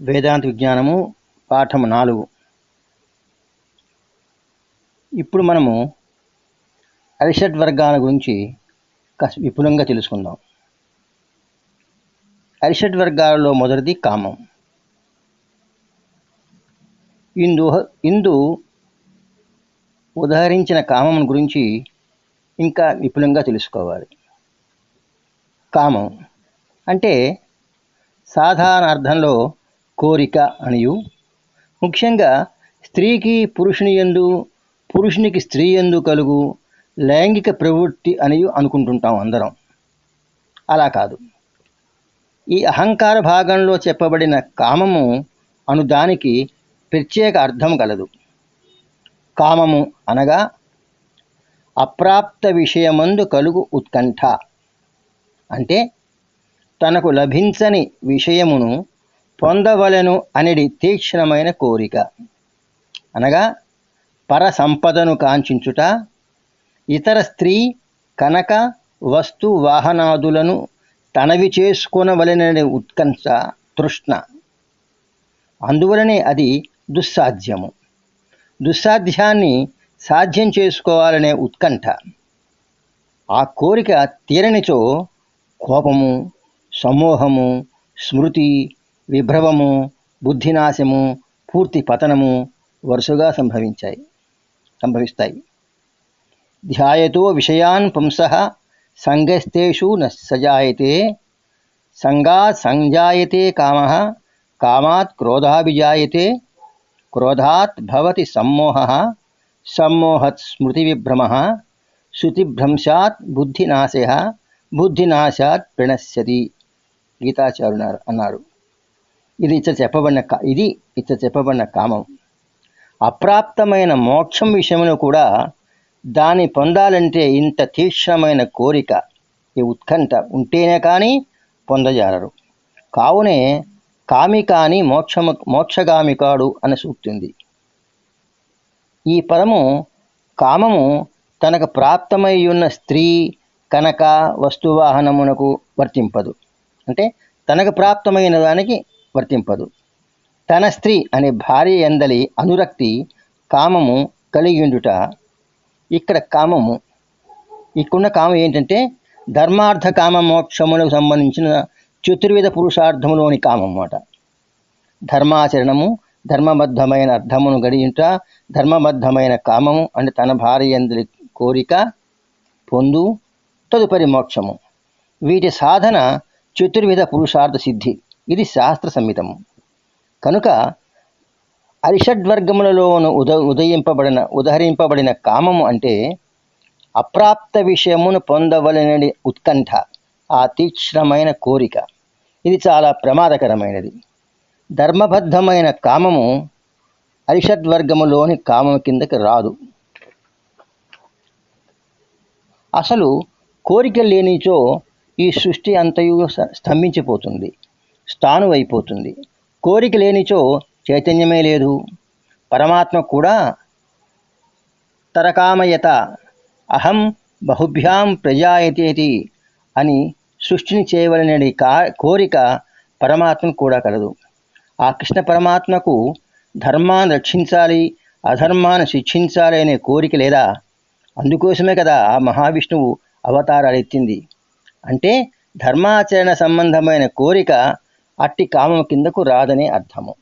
వేదాంత విజ్ఞానము పాఠము నాలుగు. ఇప్పుడు మనము అరిషడ్ వర్గాల గురించి విపులంగా తెలుసుకుందాం. అరిషడ్ వర్గాలలో మొదటిది కామం. ఇందు ఇందు ఉదహరించిన కామం గురించి ఇంకా విపులంగా తెలుసుకోవాలి. కామం అంటే సాధారణ అర్థంలో కోరిక అనియు. ముఖ్యంగా స్త్రీకి పురుషుని యందు పురుషునికి స్త్రీ యందు కలుగు లైంగిక ప్రవృత్తి అనియు అనుకుంటుంటాం అందరం. అలా కాదు. ఈ అహంకార భాగంలో చెప్పబడిన కామము అను దానికి ప్రత్యేక అర్థం కలదు. కామము అనగా అప్రాప్త విషయమందు కలుగు ఉత్కంఠ. అంటే తనకు లభించని విషయమును పొందవలెను అనేది తీక్షణమైన కోరిక. అనగా పర సంపదను కాంక్షించుట ఇతర స్త్రీ కనక వస్తు వాహనాదులను తనవి చేసుకొనవలెననే ఉత్కంఠ తృష్ణ. అందువలనే అది దుస్సాధ్యము. దుస్సాధ్యాన్ని సాధ్యం చేసుకోవాలనే ఉత్కంఠ. ఆ కోరిక తీరనిచో కోపము సమోహము స్మృతి విభ్రవము బుద్ధినాశము పూర్తి పతనము వరుసగా సంభవించాయి సంభవిస్తాయి ధ్యాయతో విషయాన్ పుంస సంగస్తేషు న సజాయతే సంగాత్ సంజాయతే కామ కామాత్ క్రోధాభిజాయతే క్రోధాత్ భవతి సమ్మోహ సమ్మోహత్ స్మృతివిభ్రమ శృతిభ్రంశాత్ బుద్ధినాశ బుద్ధినాశాత్ ప్రణశ్యతి గీతాచారున్నారు అన్నారు ఇది ఇచ్చ చెప్పబడిన ఇది ఇచ్చ చెప్పబడిన కామం. అప్రాప్తమైన మోక్షం విషయంలో కూడా దాన్ని పొందాలంటే ఇంత తీక్షణమైన కోరిక ఈ ఉత్కంఠ ఉంటేనే కానీ పొందజాలరు కావునే కామి కాని మోక్షము మోక్షగామి కాడు అని సూక్తింది. ఈ పదము కామము తనకు ప్రాప్తమై ఉన్న స్త్రీ కనక వస్తువాహనమునకు వర్తింపదు. అంటే తనకు ప్రాప్తమైన దానికి వర్తింపదు. తన స్త్రీ అనే భార్య ఎందలి అనురక్తి కామము కలిగిండుట ఇక్కడ కామము. ఇక్కడున్న కామం ఏంటంటే ధర్మార్థ కామ మోక్షములకు సంబంధించిన చతుర్విధ పురుషార్థములోని కామం అన్నమాట ధర్మాచరణము ధర్మబద్ధమైన అర్థమును గడియుట ధర్మబద్ధమైన కామము అంటే తన భార్య ఎందలి కోరిక పొందు తదుపరి మోక్షము. వీటి సాధన చతుర్విధ పురుషార్థ సిద్ధి. ఇది శాస్త్ర సమ్మితము కనుక అరిషడ్వర్గములలోను ఉద ఉదయింపబడిన ఉదహరింపబడిన కామము అంటే అప్రాప్త విషయమును పొందవలనని ఉత్కంఠ ఆ తీక్ష్ణమైన కోరిక. ఇది చాలా ప్రమాదకరమైనది. ధర్మబద్ధమైన కామము అరిషద్వర్గములోని కామం కిందకి రాదు. అసలు కోరిక లేనిచో ఈ సృష్టి అంతయు స్తంభించిపోతుంది. స్థాను అయిపోతుంది కోరిక లేనిచో చైతన్యమే లేదు. పరమాత్మ కూడా తరకామయత అహం బహుభ్యాం ప్రజాయతేతి అని సృష్టిని చేయవలనని కా కోరిక పరమాత్మ కూడా కలదు. ఆ కృష్ణ పరమాత్మకు ధర్మాన్ని రక్షించాలి అధర్మాన్ని శిక్షించాలి అనే కోరిక లేదా? అందుకోసమే కదా ఆ మహావిష్ణువు అవతారాలు ఎత్తింది అంటే ధర్మాచరణ సంబంధమైన కోరిక అట్టి కామం కిందకు రాదనే అర్థము.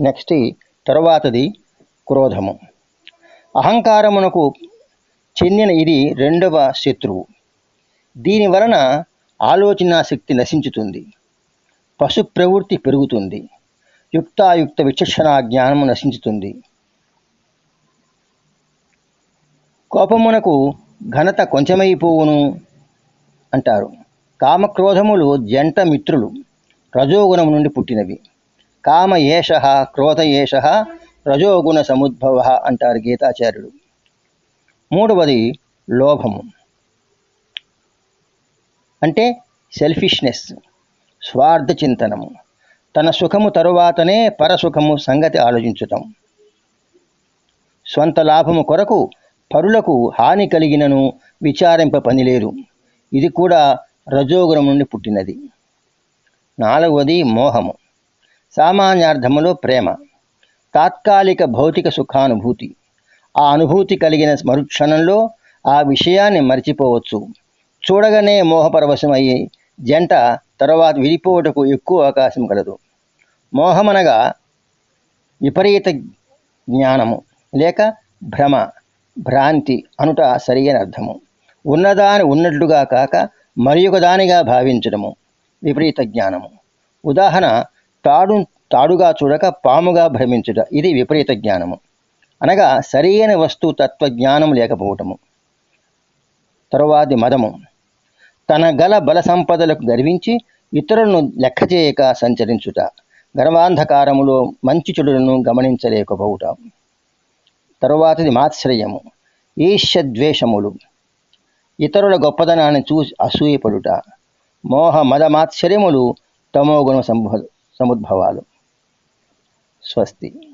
నెక్స్ట్ తరువాతది క్రోధము. అహంకారమునకు చెందిన ఇది రెండవ శత్రువు. దీని వలన ఆలోచన శక్తి నశించుతుంది. పశు ప్రవృత్తి పెరుగుతుంది. యుక్తాయుక్త విచక్షణ జ్ఞానము నశించుతుంది. కోపమునకు ఘనత కొంచెమైపోవును. అంటారు. కామక్రోధములు జంట మిత్రులు రజోగుణం నుండి పుట్టినవి. కామ ఏష క్రోధ ఏష రజోగుణ సముద్భవ అంటారు గీతాచార్యుడు. మూడవది లోభము. అంటే సెల్ఫిష్నెస్ స్వార్థ చింతనము. తన సుఖము తరువాతనే పరసుఖము సంగతి ఆలోచించటం. స్వంత లాభము కొరకు పరులకు హాని కలిగినను విచారింప పనిలేదు ఇది కూడా రజోగుణం నుండి పుట్టినది. నాలుగవది మోహము. సామాన్యార్థములో ప్రేమ. తాత్కాలిక భౌతిక సుఖానుభూతి. ఆ అనుభూతి కలిగిన మరుక్షణంలో ఆ విషయాన్ని మర్చిపోవచ్చు. చూడగానే మోహపరవశం అయ్యి జంట తర్వాత విడిపోవటకు ఎక్కువ అవకాశం కలదు. మోహమనగా విపరీత జ్ఞానము లేక భ్రమ భ్రాంతి అనుట సరియైన అర్థము. ఉన్నదాని ఉన్నట్లుగా కాక మరి ఒకదానిగా భావించడము. విపరీత జ్ఞానము. ఉదాహరణ తాడు తాడుగా చూడక పాముగా భ్రమించుట. ఇది విపరీత జ్ఞానము. అనగా సరైన వస్తు తత్వజ్ఞానం లేకపోవటము. తరువాతి మదము. తన గల బల సంపదలకు గర్వించి ఇతరులను లెక్క చేయక సంచరించుట. గర్వాంధకారములో మంచి చెడులను గమనించలేకపోవుట. తరువాతది మాత్సర్యము ఈర్ష్యద్వేషములు ఇతరుల గొప్పదనాన్ని చూసి అసూయపడుట. మోహ మదమాత్సర్యములు తమోగుణ సంభ సముద్భవాలు. స్వస్తి.